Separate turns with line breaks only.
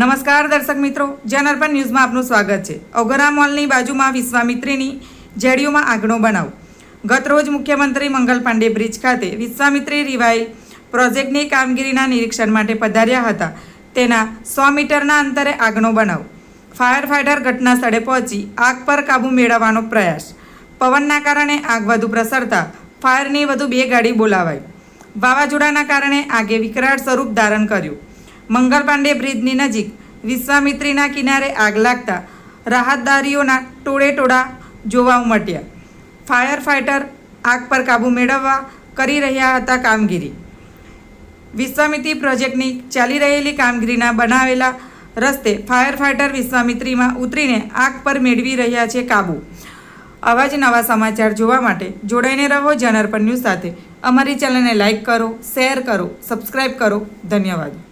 નમસ્કાર દર્શક મિત્રો જનઅર્પણ ન્યૂઝમાં આપનું સ્વાગત છે. ઓગરા મોલની બાજુમાં વિશ્વામિત્રીની જેડીઓમાં આગનો બનાવ. ગતરોજ મુખ્યમંત્રી મંગલ પાંડે બ્રિજ ખાતે વિશ્વામિત્રી રિવાઈ પ્રોજેક્ટની કામગીરીના નિરીક્ષણ માટે પધાર્યા હતા. તેના સો મીટરના અંતરે આગનો બનાવ. ફાયર ફાઇટર ઘટના સ્થળે પહોંચી આગ પર કાબૂ મેળવવાનો પ્રયાસ. પવનના કારણે આગ વધુ પ્રસરતા, ફાયરની વધુ બે ગાડી બોલાવાઈ. વાવાઝોડાના કારણે આગે વિકરાળ સ્વરૂપ ધારણ કર્યું. મંગલ પાંડે બ્રિજની નજીક વિશ્વામિત્રીના કિનારે આગ લાગતા રાહતદારીઓના ટોળે ટોળા જોવા ઉમટ્યા. ફાયર ફાઇટર આગ પર કાબૂ મેળવવા કરી રહ્યા હતા કામગીરી. વિશ્વામિત્રી પ્રોજેક્ટની ચાલી રહેલી કામગીરીના બનાવેલા રસ્તે ફાયર ફાઇટર વિશ્વામિત્રીમાં ઉતરીને આગ પર મેળવી રહ્યા છે કાબૂ. આવા જ નવા સમાચાર જોવા માટે જોડાઈને રહો જનરપન ન્યૂઝ સાથે. અમારી ચેનલને લાઇક કરો, શેર કરો, સબસ્ક્રાઈબ કરો. ધન્યવાદ.